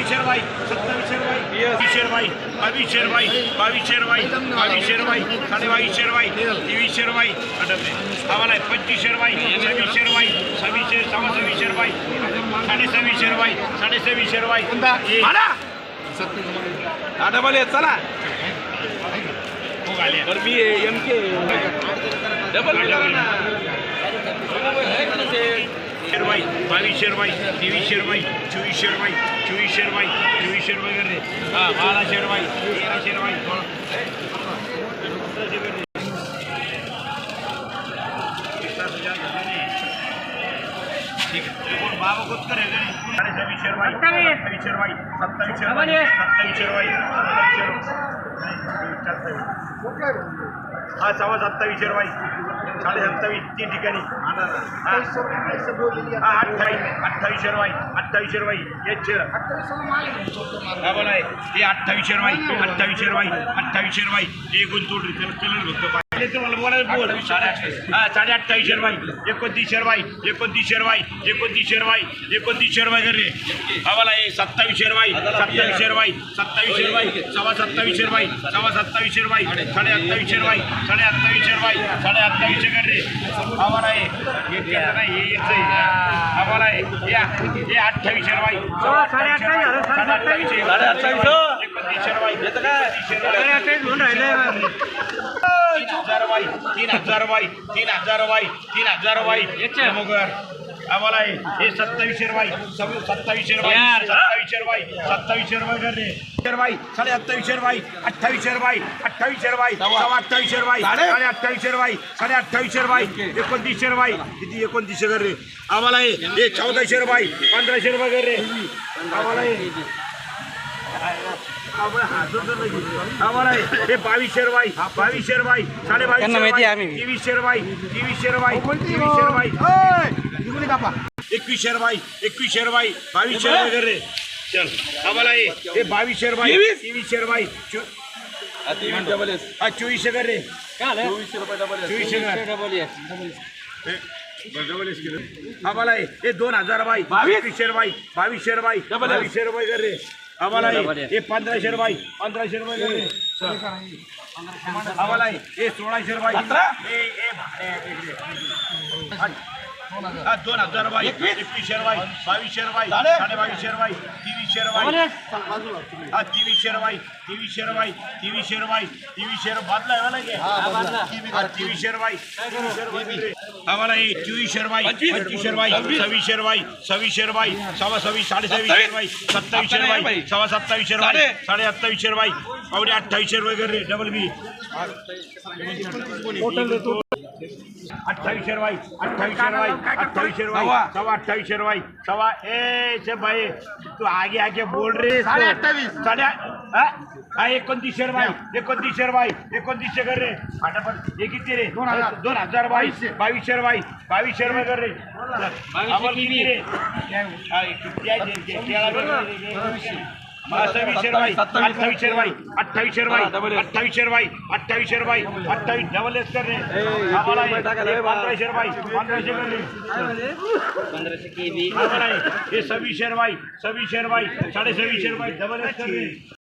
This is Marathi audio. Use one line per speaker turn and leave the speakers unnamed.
सत्तावीसशे रुपये सत्तावीसशे रुपये वीसशे रुपये बावीसशे रुपये बावीसशे रुपये बावीसशे रुपये साडे बावीसशे रुपये तेवीसशे रुपये आठवते आम्हाला पंचवीसशे रुपये सव्वीसशे रुपये सव्वीसशे सव्वा सव्वीसशे रुपये साडे सव्वीसशे रुपये साडे सव्वीसशे रुपये एक.
डबल चला. बरं मी एम के डबल
रुपये बावीस रुपये तेवीस रुपये चोवीस रुपये चोवीस रुपये चोवीस रुपये करते हां बारा रुपये तेरा रुपये बाबा रुपये सत्तावीसशे रुपये सत्तावीसशे रुपये सत्तावीसशे रुपये सत्तावीसशे रुपये हा सव्वा सत्तावीसशे रुपये साडे सत्तावीस तीन ठिकाणी. हा. हा, अठ्ठावीस अठ्ठावीसशे रुपये अठ्ठावीसशे रुपये याच हा बोला. अठ्ठावीसशे रुपये अठ्ठावीसशे रुपये अठ्ठावीसशे रुपये एक त्याला कलर बघतो पाहिजे तुम्हाला बोलायला बोल साडे अठ्ठावीस हा साडे अठ्ठावीसशे रुपये एकोणतीसशे रुपये एकोणतीसशे रुपये एकोणतीसशे रुपये एकोणतीसशे रुपये कर रे आम्हाला हे सत्तावीसशे रुपये सत्तावीसशे रुपये सत्तावीसशे रुपये सव्वा सत्तावीसशे रुपये सव्वा सत्तावीसशे रुपये साडे अठ्ठावीसशे रुपये साडे अठ्ठावीसशे रुपये साडे अठ्ठावीसशे कर रे आम्हाला हे हे हे. आम्हाला हे हे- हे अठ्ठावीसशे रुपये सव्वा
साडे अठ्ठावीस
साडे अठ्ठावीसशे
साडे अठ्ठावीस हो.
एकोणतीसशे रुपये एकोणतीसशे रुपये
म्हणून राहिले
तीन हजार वाई तीन हजार वाई तीन हजार वाई तीन हजार वाई. मगर आम्हाला हे सत्तावीसशे रुपये सव्वीस सत्तावीसशे रुपये सत्तावीसशे रुपये सत्तावीसशे रुपये करणे रुपये साडे अठ्ठावीसशे रुपये अठ्ठावीसशे रुपये अठ्ठावीसशे रुपये सव्वा अठ्ठावीसशे रुपये साडे अठ्ठावीसशे रुपये साडे अठ्ठावीसशे रुपये एकोणतीसशे रुपये किती एकोणतीसशे कर रे आम्हाला हे हे चौदाशे रुपये पंधराशे रुपये कर रे आम्हाला हे साडे रुपये बावीसशे रुपये कर रे चल आम्हाला हे बावीसशे रुपये
तेवीस?
तेवीसशे रुपये चो-
डबल एस
चोवीसशे कर रे. आम्हाला हे दोन हजार रुपये
बावीस?
रुपये
डबल एस.
बावीसशे रुपये कर रे. आम्हाला हे हे पंधराशे रुपये पंधराशे रुपये कर रे चल. आम्हाला हे हे सोळाशे रुपये दोन हजार रुपये एकवीसशे रुपये बावीसशे रुपये
साडे?
साडे बावीसशे रुपये तेवीसशे रुपये हा तेवीसशे रुपये तेवीसशे रुपये तेवीसशे रुपये तेवीसशे रुपये बादला आहे? हा, तेवीसशे रुपये आम्हाला हे चोवीसशे रुपये
पंचवीस?
पंचवीसशे रुपये सव्वीसशे रुपये सव्वीसशे रुपये सव्वा सव्वीस साडे सव्वीसशे रुपये सत्तावीसशे रुपये सव्वा सत्तावीसशे रुपये
साडे?
साडे अठ्ठावीसशे रुपये पावणे अठ्ठावीसशे रुपये कर रे डबल बी अठ्ठावीसशे रुपये अठ्ठावीसशे रुपये अठ्ठावीसशे रुपये
सव्वा.
सव्वा अठ्ठावीसशे रुपये सव्वा ए भाई तू आगे आगे बोल रे
साडे अठ्ठावीस.
साडे हा? हा एकोणतीसशे रुपये एकोणतीसशे रुपये एकोणतीसशे कर रे फटाफट हे किती रे दोन हजार बावीसशे बावीसशे रुपये बावीसशे रुपये कर रे चल. आम्हाला किती रे हा, किती कर रे.
सत्तावीस. डबल
रुपये
एस.
अठ्ठावीसशे रुपये अठ्ठावीसशे रुपये अठ्ठावीस डबल एस कर रे
ए,
आम्हाला
रुपये टाकायला
हे
हे बा.
पंधराशे रुपये पंधराशे कर रे आम्हाला हे- हे सव्वीसशे रुपये सव्वीसशे रुपये साडे सव्वीसशे रुपये डबल एस